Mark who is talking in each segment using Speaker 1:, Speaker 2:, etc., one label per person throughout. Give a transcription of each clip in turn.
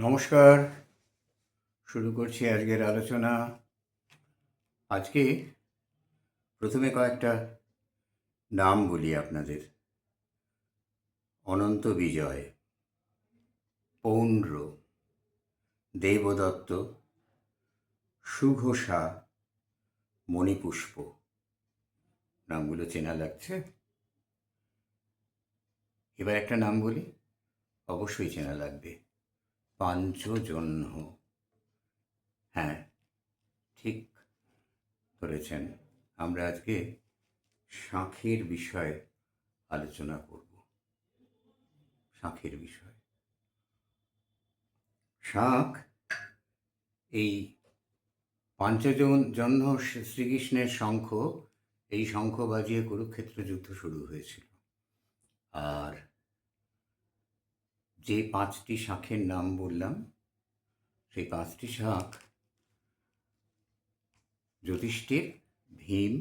Speaker 1: নমস্কার। শুরু করছি আজকের আলোচনা। আজকে প্রথমে কয়েকটা নাম বলি আপনাদের। অনন্ত বিজয়, পৌন্ড্র, দেবদত্ত, সুঘোষা, মণিপুষ্প। নামগুলো চেনা লাগছে? এবার একটা নাম বলি, অবশ্যই চেনা লাগবে। পাঞ্চজন্য। হ্যাঁ ঠিক ধরেছেন। আমরা আজকে শাঁখের বিষয়ে আলোচনা করব। শাঁখের বিষয়। শাঁখ এই পাঞ্চজন, জন্য শ্রীকৃষ্ণের শঙ্খ, এই শঙ্খ বাজিয়ে কুরুক্ষেত্র যুদ্ধ শুরু হয়েছিল। আর যে পাঁচটি শাঁখের নাম বললাম, সেই পাঁচটি শাঁখ যুধিষ্ঠির, ভীম,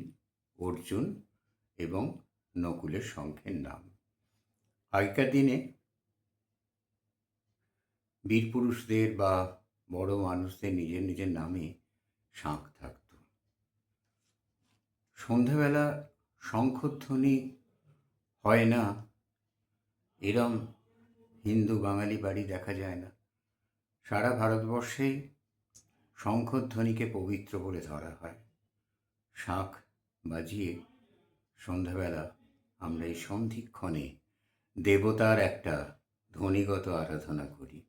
Speaker 1: অর্জুন এবং নকুলের শঙ্খের নাম। আগেকার দিনে বীর পুরুষদের বা বড় মানুষদের নিজের নিজের নামে শাঁখ থাকত। সন্ধেবেলা শঙ্খধ্বনি হয় না, এরম হিন্দু বাঙালি বাড়ি দেখা যায় না। সারা ভারতবর্ষেই শঙ্খধ্বনিকে পবিত্র বলে ধরা হয়। শাঁখ বাজিয়ে সন্ধ্যাবেলা আমরা এই সন্ধিক্ষণে দেবতার একটা ধ্বনিগত আরাধনা করি।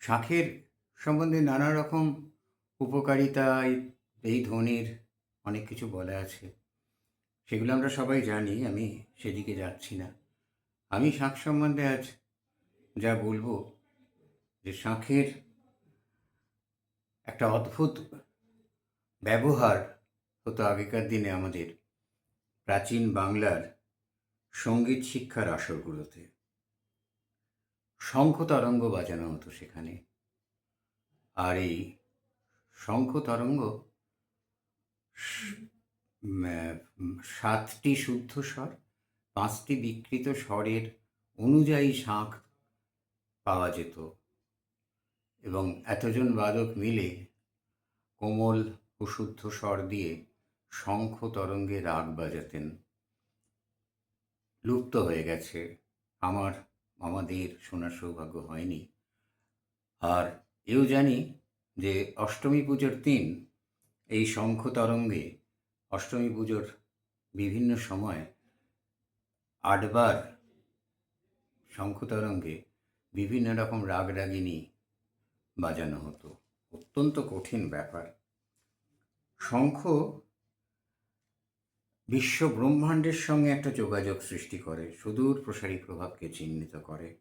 Speaker 1: শাঁখের সম্বন্ধে নানা রকম উপকারিতা এই- ধ্বনির অনেক কিছু বলা আছে। সেগুলো আমরা সবাই জানি, আমি সেদিকে যাচ্ছি না। আমি শাঁখ সম্বন্ধে আজ যা বলব যে শাঁখের একটা অদ্ভুত ব্যবহার হতো আগেকার দিনে আমাদের প্রাচীন বাংলার সংগীত শিক্ষার আসরগুলোতে। শঙ্খ তরঙ্গ বাজানো হতো সেখানে। আর এই শঙ্খ তরঙ্গ সাতটি শুদ্ধ স্বর, পাঁচটি বিকৃত স্বরের অনুযায়ী শাঁখ পাওয়া যেত। এবং এতজন বাদক মিলে কোমল ও শুদ্ধ স্বর দিয়ে শঙ্খ তরঙ্গে রাগ বাজাতেন। লুপ্ত হয়ে গেছে। আমার, আমাদের শোনার সৌভাগ্য হয়নি। আর এও জানি যে অষ্টমী পুজোর দিন এই শঙ্খ তরঙ্গে অষ্টমী পুজোর বিভিন্ন সময় আটবার শঙ্খতরঙ্গে বিভিন্ন রকম রাগ রাগিনী বাজানো হতো। অত্যন্ত কঠিন ব্যাপার। শঙ্খ বিশ্ব ব্রহ্মাণ্ডের সঙ্গে একটা যোগাযোগ সৃষ্টি করে, সুদূর প্রসারী প্রভাবকে চিহ্নিত করে।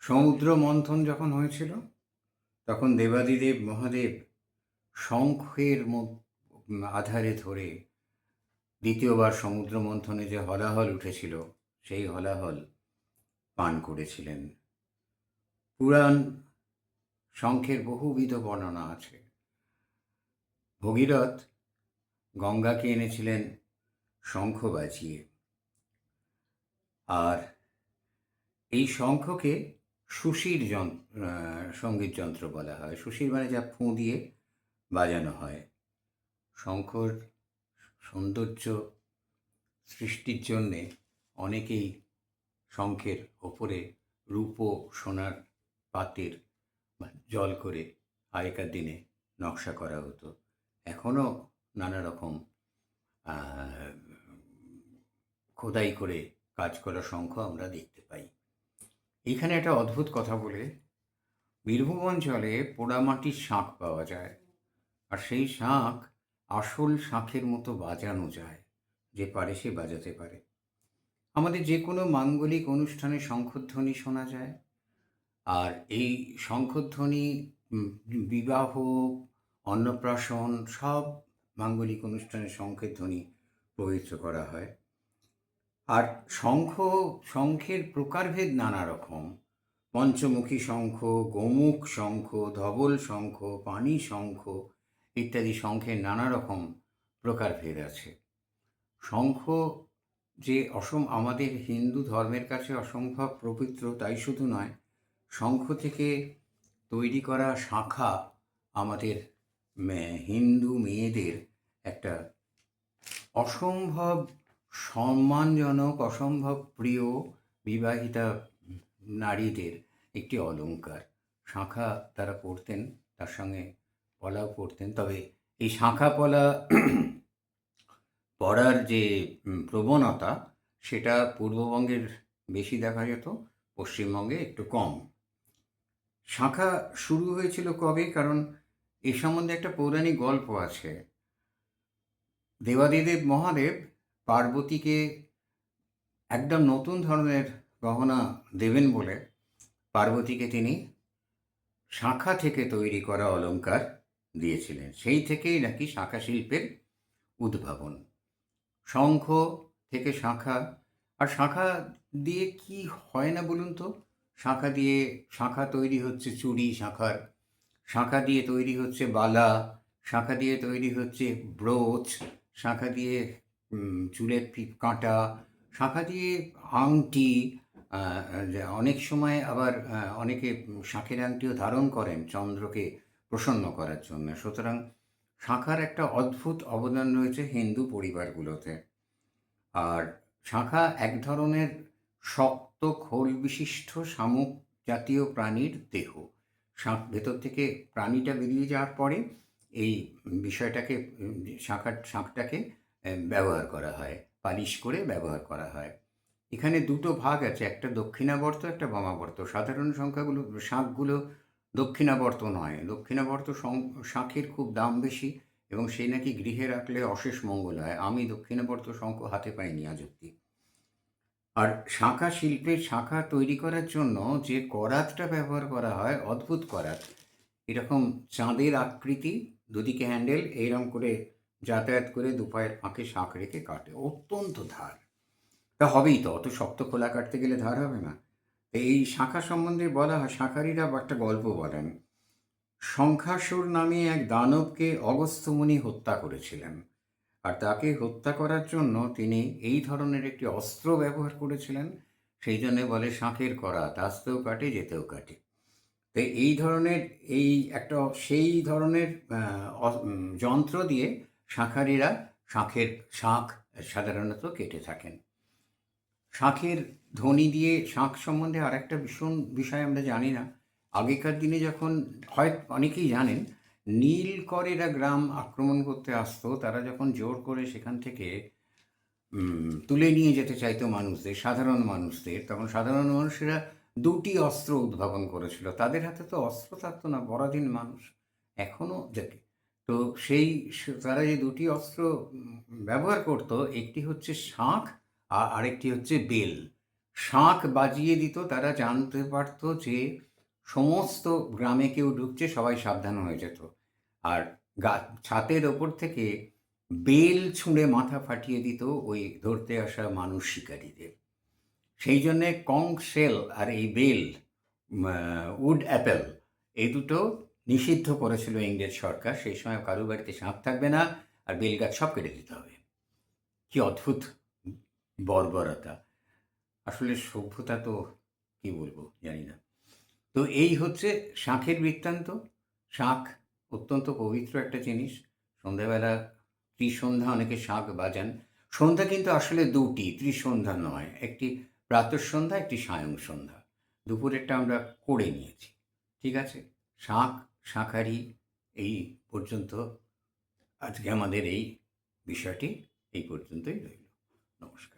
Speaker 1: সমুদ্র মন্থন যখন হয়েছিল, তখন দেবাদিদেব মহাদেব শঙ্খের আধারে ধরে দ্বিতীয়বার সমুদ্র মন্থনে যে হলাহল উঠেছিল, সেই হলাহল পান করেছিলেন। পুরাণ শঙ্খের বহুবিধ বর্ণনা আছে। ভগীরথ গঙ্গাকে এনেছিলেন শঙ্খ বাজিয়ে। আর এই শঙ্খকে সুশির যন্ত্র সংগীত যন্ত্র বলা হয়। সুশির মানে যা ফুঁ দিয়ে বাজানো হয়। শঙ্খর সৌন্দর্য সৃষ্টির জন্যে অনেকেই শঙ্খের ওপরে রূপো সোনার পাতের জল করে আগেকার দিনে নকশা করা হতো। এখনও নানা রকম খোদাই করে কাজ করা শঙ্খ আমরা দেখতে পাই। এখানে একটা অদ্ভুত কথা বলে, বীরভূম অঞ্চলে পোড়ামাটির শাঁখ পাওয়া যায় আর সেই শাঁখ আসল শাঁখের মতো বাজানো যায়, যে পারে সে বাজাতে পারে। আমাদের যে কোনো মাঙ্গলিক অনুষ্ঠানে শঙ্খধ্বনি শোনা যায়। আর এই শঙ্খধ্বনি বিবাহ, অন্নপ্রাশন সব মাঙ্গলিক অনুষ্ঠানে শঙ্খের ধ্বনি পবিত্র করা হয়। আর শঙ্খ, শঙ্খের প্রকারভেদ নানা রকম। পঞ্চমুখী শঙ্খ, গোমুখ শঙ্খ, ধবল শঙ্খ, পানি শঙ্খ ইত্যাদি শঙ্খের নানা রকম প্রকারভেদ আছে। শঙ্খ যে অসম, আমাদের হিন্দু ধর্মের কাছে অসম্ভব পবিত্র, তাই শুধু নয়, শঙ্খ থেকে তৈরি করা শাখা আমাদের হিন্দু মেয়েদের একটা অসম্ভব সম্মানজনক, অসম্ভব প্রিয় বিবাহিতা নারীদের একটি অলংকার। শাঁখা তারা পরতেন তার সঙ্গে পলাও পরতেন তবে এই শাঁখা পলা পরার যে প্রবণতা, সেটা পূর্ববঙ্গের বেশি দেখা যেত, পশ্চিমবঙ্গে একটু কম। শাঁখা শুরু হয়েছিল কবে? কারণ এ সম্বন্ধে একটা পৌরাণিক গল্প আছে। দেবাদিদেব মহাদেব পার্বতীকে একদম নতুন ধরনের গহনা দেবেন বলে পার্বতীকে তিনি শাঁখা থেকে তৈরি করা অলংকার দিয়েছিলেন। সেই থেকেই নাকি শাঁখা শিল্পের উদ্ভাবন। শঙ্খ থেকে শাঁখা। আর শাঁখা দিয়ে কি হয় না বলুন তো? শাঁখা দিয়ে, শাঁখা তৈরি হচ্ছে চুড়ি, শাঁখার। শাঁখা দিয়ে তৈরি হচ্ছে বালা। শাঁখা দিয়ে তৈরি হচ্ছে ব্রোচ। শাঁখা দিয়ে চুলের পি- কাঁটা। শাঁখা দিয়ে আংটি। অনেক সময় আবার অনেকে শাঁখের আংটিও ধারণ করেন চন্দ্রকে প্রসন্ন করার জন্য। সুতরাং শাঁখার একটা অদ্ভুত অবদান রয়েছে হিন্দু পরিবারগুলোতে। আর শাঁখা এক ধরনের শক্ত খোল বিশিষ্ট শামুক জাতীয় প্রাণীর দেহ। শাঁখ ভেতর থেকে প্রাণীটা বেরিয়ে যাওয়ার পরে এই বিষয়টাকে, শাঁখার শাঁখটাকে ব্যবহার করা হয়, পালিশ করে ব্যবহার করা হয়। এখানে দুটো ভাগ আছে, একটা দক্ষিণাবর্ত, একটা বামাবর্ত। সাধারণ সংখ্যাগুলো, শাঁখগুলো দক্ষিণাবর্ত নয়। দক্ষিণাবর্ত শাঁখের খুব দাম বেশি এবং সে নাকি গৃহে রাখলে অশেষ মঙ্গল হয়। আমি দক্ষিণাবর্ত শঙ্খ হাতে পাইনি আজ অব্দি। আর শাঁখা শিল্পের শাঁখা তৈরি করার জন্য যে করাতটা ব্যবহার করা হয়, অদ্ভুত করাত। এরকম চাঁদের আকৃতি, দুদিকে হ্যান্ডেল এইরকম করে যাতায়াত করে দুপায়ের ফাঁকে শাঁখ রেখে কাটে। অত্যন্ত ধার। তা হবেই তো, অত শক্ত খোলা কাটতে গেলে ধার হবে না। এই শাঁখা সম্বন্ধে বলা হয়, শাঁখারিরা একটা গল্প বলেন। শঙ্খাসুর নামে এক দানবকে অগস্ত্যমুনি হত্যা করেছিলেন। আর তাকে হত্যা করার জন্য তিনি এই ধরনের একটি অস্ত্র ব্যবহার করেছিলেন, সেই জন্য বলে শাঁখের করাত আসতেও কাটে, যেতেও কাটে। তো এই ধরনের, এই একটা সেই ধরনের যন্ত্র দিয়ে শাঁখারিরা শাঁখের শাঁখ সাধারণত কেটে থাকেন। শাঁখের ধ্বনি দিয়ে শাঁখ সম্বন্ধে আর একটা ভীষণ বিষয় আমরা জানি না। আগেকার দিনে যখন, হয় অনেকেই জানেন নীলকরেরা গ্রাম আক্রমণ করতে আসতো, তারা যখন জোর করে সেখান থেকে তুলে নিয়ে যেতে চাইতো মানুষদের, সাধারণ মানুষদের, তখন সাধারণ মানুষেরা দুটি অস্ত্র উদ্ভাবন করেছিল। তাদের হাতে তো অস্ত্র থাকতো না, পরাধীন মানুষ। এখনও যাকে তো সেই, তারা যে দুটি অস্ত্র ব্যবহার করত, একটি হচ্ছে শাঁখ আর আরেকটি হচ্ছে বেল। শাঁখ বাজিয়ে দিত, তারা জানতে পারতো যে সমস্ত গ্রামে কেউ ঢুকছে, সবাই সাবধান হয়ে যেত। আর গা, ছাতের ওপর থেকে বেল ছুঁড়ে মাথা ফাটিয়ে দিত ওই ধরতে আসা মানুষ শিকারীদের। সেই জন্যে কং শেল আর এই বেল উড অ্যাপেল এই দুটো নিষিদ্ধ করেছিল ইংরেজ সরকার। সেই সময় কারও বাড়িতে সাপ থাকবে না, আর বেল গাছ সব কেটে দিতে হবে। কি অদ্ভুত বর্বরতা। আসলে সভ্যতা তো কি বলব জানি না। তো এই হচ্ছে শাঁখের বৃত্তান্ত। শাঁখ অত্যন্ত পবিত্র একটা জিনিস। সন্ধ্যাবেলা ত্রিসন্ধ্যা অনেকে শাঁখ বাজান। সন্ধ্যা কিন্তু আসলে দুটি, ত্রিসন্ধ্যা নয়। একটি প্রাতঃসন্ধ্যা একটি সায়ং সন্ধ্যা। দুপুরেরটা আমরা করে নিয়েছি, ঠিক আছে? শাঁখ, শাঁখারি, এই পর্যন্ত আজকে আমাদের এই বিষয়টি এই পর্যন্তই রইল। নমস্কার।